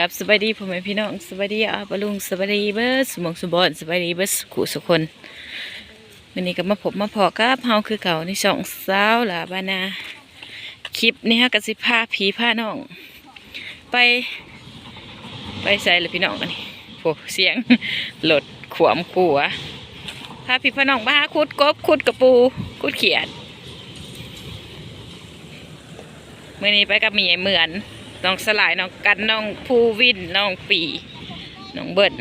กับสบายดีพ่อแม่พี่น้องสบายดีอาบลุงสบายดีเบิร์สมองสุบอนสบายดีเบิร์สขู่สุคนวันนี้ก็มาพบมาพอกับเฮาคือเก่าในช่องสาวหลาบานาคลิปนี้ฮะกสิพาผีพาน้อง ไป ไปใส่เลยพี่น้องอันนี้โอ้เสียงหลดขวมขัวพาพี่พาน้องมาหาคุดกบคุดกระปูคุดเขียดเมื่อนี้ไปกับมียเหมือน น้องสลายน้องกันน้องภูวินน้องปีน้องเบิ้ล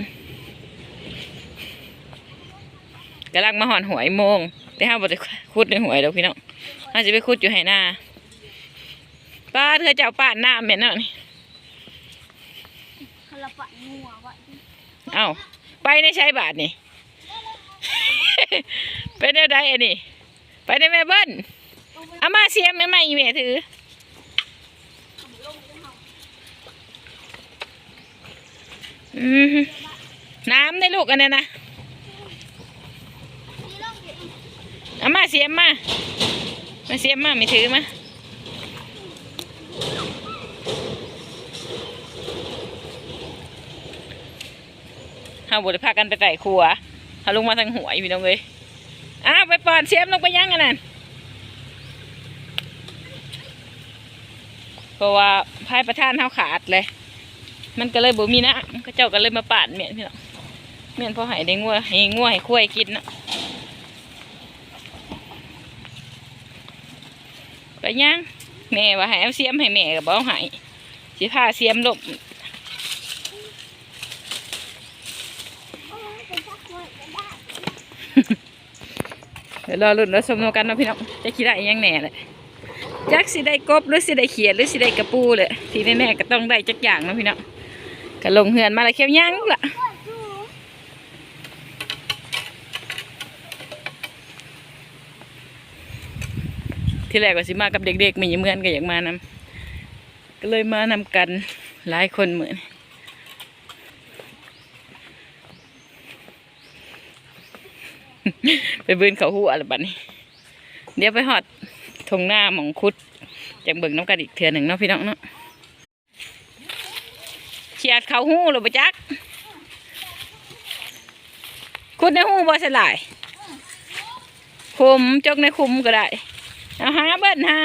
กำลังมาหอนหวยโมงแต่ห้าบไดคุดในหวยดอกพี่น้องห้าจะไปคุดอยู่ไหหน้าป้าเธอจะเอาป้านหน้าเหม็นน่ะนี่คาราบะงัววะเอ้าไปในใช้บาทนี่ ไปในใดอันนี้ไปในแม่เบิ้ลเอามาเสียมแม่ไม่อีแม่ถืออืม น้ำได้ลูกอันนั้นนะนี่ลองเก็บเอามาเสียมมา มาเสียมมา ไม่ถือมาเฮาบุได้พากันไปไต่ครัวเฮาลงมาทางหวยพี่น้องเลยอ้าวไปปอนเสียมลงไปยั่งกันนั่นเพราะว่าพายประทานเฮาขาดเลย มันก็เลยบ่มีนะก็เจ้าก็เลยมาปาดเมียนพี่น้องเมียนพอหายได้งัวให้งัวให้ควายกินเนาะก็ยังแม่ว่าให้เอาเสียมให้แม่ก็บอกให้สิพาเสียมลบเดี๋ยวรอลุ้นรอชมกันนะพี่น้องจะคิดได้ยังแหน่เลยจักสิได้กบหรือสิได้เขียดหรือสิได้กระปูเลยทีแน่ๆก็ต้องได้จักอย่างนะพี่น้อง ก็ลงเหือนมาแล้วเขียวย่างลูกละที่แรกก็สิมากับเด็กๆมีเหมือนก็อยากมานำก็เลยมานำกันหลายคนเหมือนไปบืนเขาหัวอะไรบัดนี้ เดี๋ยวไปหอดทงหน้าหมองคุดจากเบิ่งน้ำกันอีกเถื่อหนึ่งเนาะพี่น้องเนาะ เฉียดเขาหูหรือปจักคุดในหูบ่สลายคุมจกในคุมก็ได้เอาหาเบิ้นหา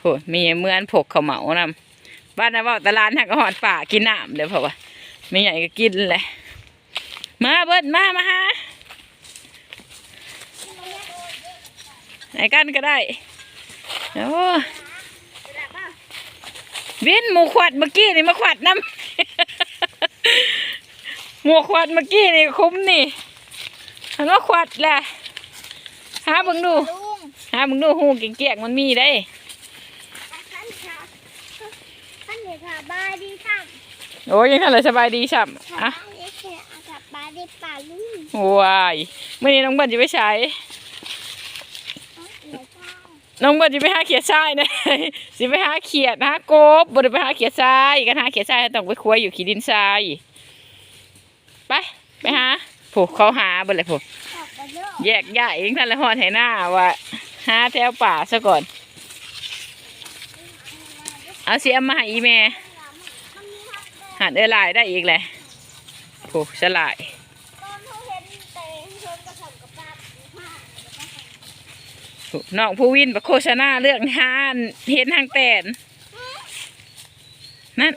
โหมีเหมือนผกเขาเหมานำบ้านนะว่าตลาดหักก็หอดป่ากินน้ำเลยเพราะว่าไม่ใหญ่ก็กินเลยมาเบิ้นมามาหาไหนกันก็ได้โอ้ วินหมูขวัดเมื่อกี้นี่มาขวัดน้ำหมูขวัดเมื่อกี้นี่คุ้มนี่หันว่าขวัดแหละหาเบิ่งดูลุงหาเบิ่งดูหูเกียกๆมันมีได้ท่านค่ะท่านเห็นค่ะบายดีค่ะโอ้ยยังทันเลยสบายดีช่ำค่ะอะบายดีค่ะค่ะบายดีป่าลุงว้ายเมื่อนี้น้องเบิร์ดจะไปใช้เดี๋ยวเจ้า น้องเบิร์ดจะไปหาเขียดทรายนะสิไปหาเขียดหากบบ่ได้ไปหาเขียดทรายกันหาเขียดทรายต้องไปคุยอยู่ขี้ดินทรายไปไปหาผูกเขาหาเบ่เลยผูกขอบคุณเยอะแยกย้ายเองท่านละหอดให้หน้าว่าหาแถวป่าซะก่อน เอาเสียมมาให้อีแม่มันเอหันเออลายได้อีกเลยผูกสลาย ตอนเขาเห็นแต่เพิ่นกระทำกับปลาห้า ผูก น้องผู้วินประโฆษณาเรื่องหานเห็นทางแตนนั่น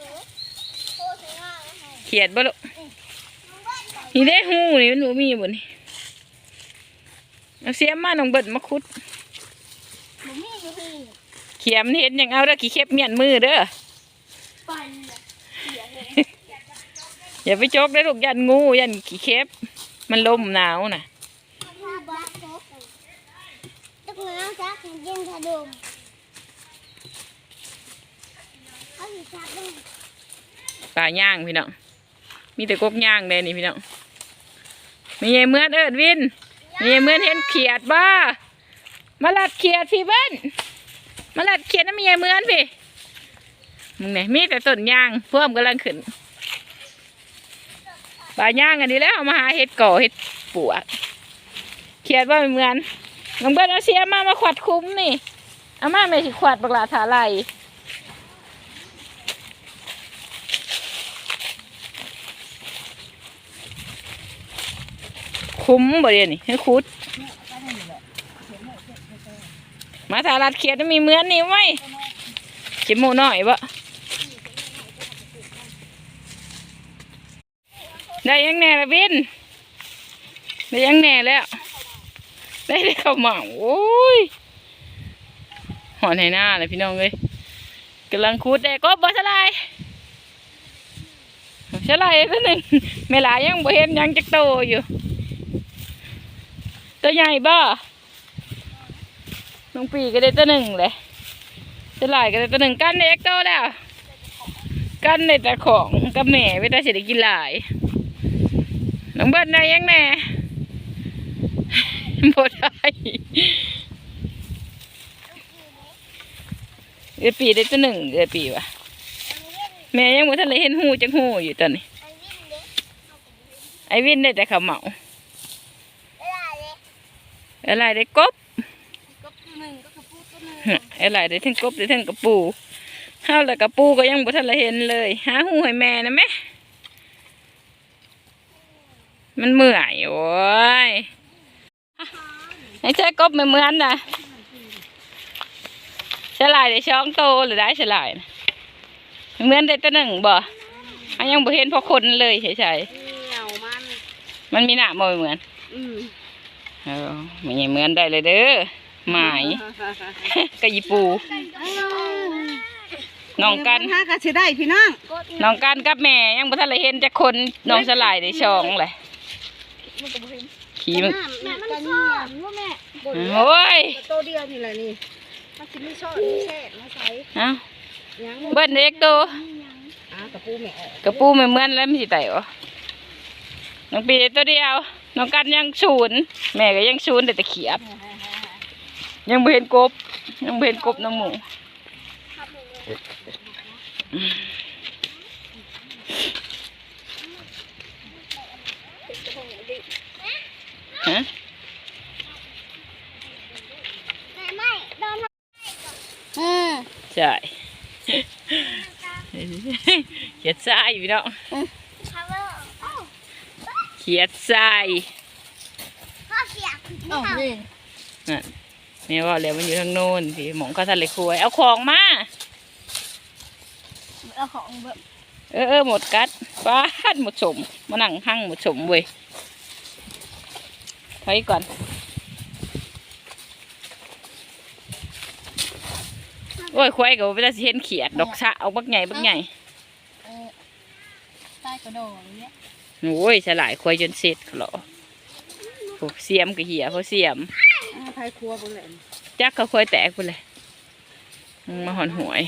โคตรง่ายเลยเขียดบ่ลูกนี่ได้หูนี่มันบ่มีบ่นี่เอาเสียมมาน้องเบิดมาคุดมันมีอยู่ที่เขียมเห็นยังเอาเด้อขี้เข็บเมียนมือเด้อปันเนี่ยเสียเลยอย่าไปจกได้อลูกยันงูยันขี้เข็บมันลมหนาวน่ะ ถ้าบ้าโต๊ะ ตึกน้ำซักยิงถล่มเขาอยู่ซักด้วยปลาย่างพี่น้องมีแต่กบย่างเลยนี่พี่น้องมีไงเมื่อนเอิดวินมีไงเมื่อนเห็นเขียดบ้ามาลัดเขียดพี่เบิ้นมาลัดเขียดน้ำมีไงเมื่อนพี่มึงไหนมีแต่ต้นย่างเพิ่มกำลังขึ้นปลาย่างอันนี้แล้วเอามาหาเห็ดก่อเห็ดปวกเขียดว่าไม่เหมือน น้องเบิร์เอาเสียมามาขวัดคุ้มนี่อามาไม่ขวัดบักหลาถาไายคุ้มบ่เดียนี่ให้คุด มาถาลัดเขียดมีเมือนนี่ไว้เขียนหมูหน่อยบ่ได้ยังแน่ละวินได้ยังแน่แล้ว ได้ได้เข้าวหมาโอ้ยหอนให้หน้าเลยพี่น้องเลยกำลังคูดได้ก็บ่สลายสลายตัวหนึ่งแม่หลายยังบ่เห็นยังจักโตอยู่ ตัวใหญ่บ่น้องปีก็ได้ตัวหนึ่งเลยจะหลายก็ได้ตัวหนึ่งกันในเอ็กโตแล้ว กันในแต่ของกับแม่ไม่ได้เสียกินหลายน้องเบิ้ลได้ยังแน่ บ่ได้เอือปีได้ตัวหนึ่งเอือปีวะแม่ยังบ่ทันเลยเห็นหูจังหูอยู่ตอนนี้ ไอวินได้แต่ขาเหมาอะไรได้กบอะไรได้ทั้งกบได้ทั้งกระปูห้าวแล้วกระปูก็ยังบ่ทันละเห็นเลยหาหูให้แม่นะแม่มันเมื่อยโอ้ย ไอ้เจ้ากบไม่เหมือนนะฉลายได้ช่องโตหรือได้ฉลายนะเหมือนได้ตัวหนึ่งบ่อันยังบ่เห็นพอคนเลยเฉยเหนียวมันๆมันมีหน้าบ่เหมือนอืมเออไม่เหมือนได้เลยเด้อหมายกะยีปูน้องกัน ห้าก็สิได้พี่น้อง น้องกันกับแม่ยังบ่ทันเลยเห็นจักคนน้องสลายได้ช่องเลย ขี่มันแม่มันซ่อนว่าแม่โอ้ยโตเดียวนี่แหละนี่มันสิไม่ชอบไม่แช่มาใส่เอ้ายังเบิ้นเด็กโตอ่ากระปูแม่ออกกระปูไม่เหมือนแล้วมันสิไต่บ่น้องปีได้ตัวเดียว น้องกันยังศูนย์แม่ก็ยังศูนย์แต่ตะเขียบ ยังบ่เห็นกบ ยังบ่เห็นกบน้องหมูฮะ ไม่โดนอืม ใช่ เขี ยดทรายพี่น้องทำแล้วโอ้เขียดทรายพ่อเสียคุณพ่อนั่นแม่ว่าแล้วมันอยู่ทางโน้นพี่หมองเขาทะเลคุยเอาของมาเอาของแบบเออเออหมดกัดฟาดหมดสมมานั่งหั่งหมดสมเว้ยถอยก่อนโอ้ยควายก็ไม่ได้สิเห็นเขียดดอกชะเอาบักใหญ่บักใหญ่ใต้กระโดดเนี้ยโอ้ยฉลายควายจนเสร็จเหรอโอ้เสียมกับเหียเขาเสียมไทยครัวบนแหลมจักเขาควายแตกไปเลยมึงมาหอนหวย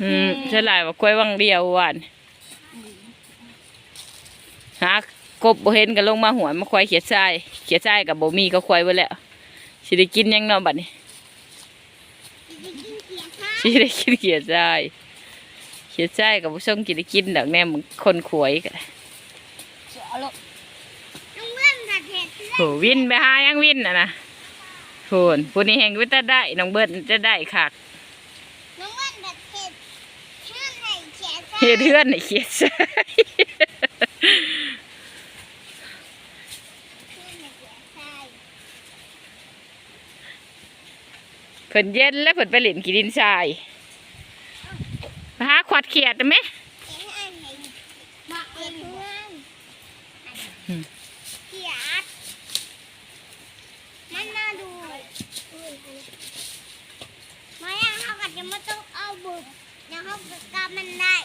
อืมฉลายว่าควายวังเดียววันหากบบ่เห็นก็ลงมาหัวมาควายเขียดทรายเขียดทรายกับบ่มีก็ควายไปแล้วสิได้กินหยังเนาะบัดนี้สิได้กินเขียดทราย เขียดทรายกับผู้ชมกินได้กินดอกแน่มึงคนขวยกันเอาลูกลุงเล่นแต่เห็ดโหวินไปหายังวินอะนะโหนผู้นี้แห่งวิตาได้น้องเบิร์ดจะได้คักลุงเล่นแต่เห็ดเชื่อไหนเขียนเฮ็ดเทือนในเขียดทรายเพิ่นเย็นแล้วเพิ่นไปเล่นกีดินทรายมาหาขวด เขียดไหมเขียดมันน่าดูมายังเขาก็จะไมาต้องเอาบุกยังเขาก็กำมันได้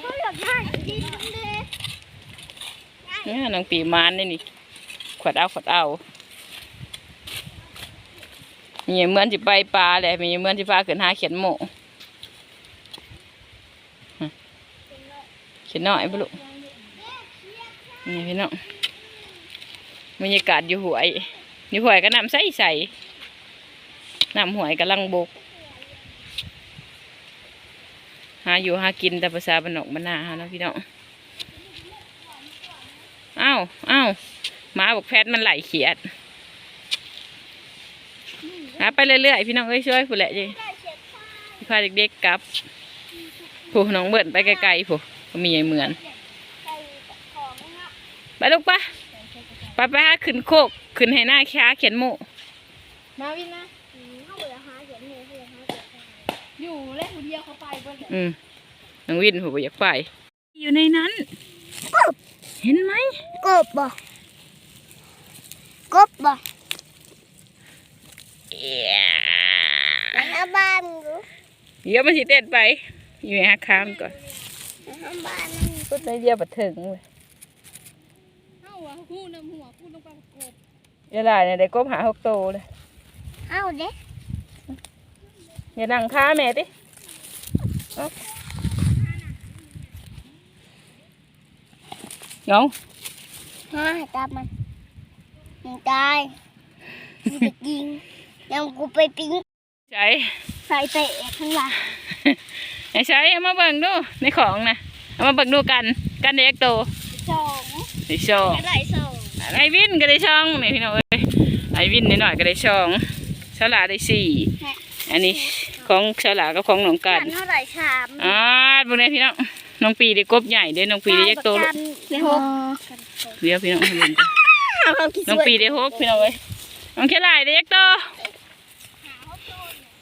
เขาอยากได้ดินเลยเนี่ยน้องปีมานนี่นี่ขวดเอาขวดเอามีเหมือนสิไปปลาแหละมีเหมือนสิพาขึ้นห้าเขียนหมูฮะเขียนน้อยปลูกนี่พี่น้องบรรยากาศอยู่หวย อยู่หวยก็น้ำใสใสๆน้ำหวยกำลังบก หาอยู่หากินแต่ภาษาบนอกบ้านนาเฮาเนาะพี่น้องอ้าวอ้าวหมาบอกแพทมันไหลเขียดหาไปเรื่อยๆพี่น้องเอ้ยช่วยผู้แหละจีพาเด็กๆกลับผู้น้องเบิดไปไกลๆผู้ ก็มีไอ้เหมือนใส่ของเนาะไปลูกปะไปไปหาขึ้นโคก ขึ้นให้หน้าค้าเขียนหมูมาวินนะอืมเขาเบื่อหาเขียนเหียเบื่อหาเขียนเหียอยู่เล่นคนเดียวเขาไปเบิ่งอืมน้องวินผมอยากไป อยู่ในนั้น เห็นไหมกบบ่กบบ่ไปหาบ้านมึงดูเดี๋ยวมันสิเต้นไป อยู่ในฮักคามก่อน ไปหาบ้านมึงพูดในเดียวบัดถึงเลยเอ้าหัวหูน้ำหัวพูดลงไปกบอย่าได้เนี่ยได้กบหาหกโตเลยเอาเด้อย่านั่งค้าแม่ติเอาน้องมาให้ตามมันมึงตายมึงจะยิงยังกูไปปิ้งใช้ใส่เตะข้างหลัง ไอ้ใช้เอามาเบิ่งดูในของนะเอามาเบิ่งดูกัน กันเด็กโตสองในช่องอะไรสองไอวินก็ได้ช่องนี่พี่น้องเอ้ยไอวินนิดหน่อยก็ได้ช่องฉลาได้สี่อันนี้ของฉลากับของหนองกักันนเท่าไหร่ชามอ่าบุญเนี่ยพี่น้องน้องปีได้กบใหญ่เด้อน้องปีได้ยักษ์โตลูกได้หกเดี๋ยวพี่น้องให้เบิ่งก่อนน้องปีได้หกพี่น้องเอ้ยน้องฉลาได้ยักษ์โต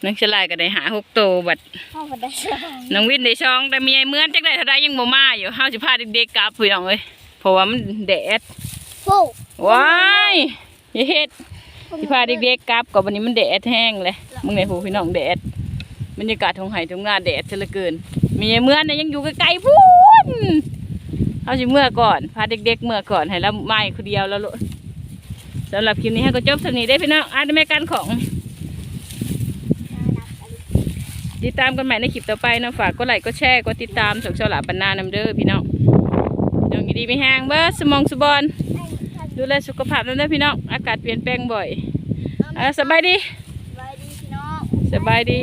น้องฉลาก็ได้หาหกโตบัดเข้ามาได้สองน้องวินได้ช่องแต่มีไอ้เหมือนจักได้เท่าใดยังบ่มาอยู่เฮาสิพาเด็กๆกลับพี่น้องเอ้ยเพราะว่ามันแดดโอ้ว้ายอย่าเฮ็ดสิพาเด็กๆกลับกับวันนี้มันแดดแห้งเลยมึงในหูพี่น้องแดดบรรยากาศทงไห่ทงนาแดดเสียเหลือเกินมีไอ้เมื่อเนี่ยยังอยู่ไกลๆพูนเอาสิเมื่อก่อนพาเด็กๆเมื่อก่อนให้ละไม้คนเดียวแล้วลูกสำหรับคลิปนี้ให้ก็จบเท่านี้ได้อพี่น้องอ่านไม่กันของ ติดตามกันใหม่ในคลิปต่อไปนะฝากกดไลค์กดแชร์กดติดตามส่งฉลาบปันนานำเด้อพี่น้องน้องอยู่ดีไม่แห้งเบ้อสมองสบอนดูแลสุขภาพนั่นเด้อพี่น้องอากาศเปลี่ยนแปลงบ่อยอะสบายดีสบายดีพี่น้องสบายดี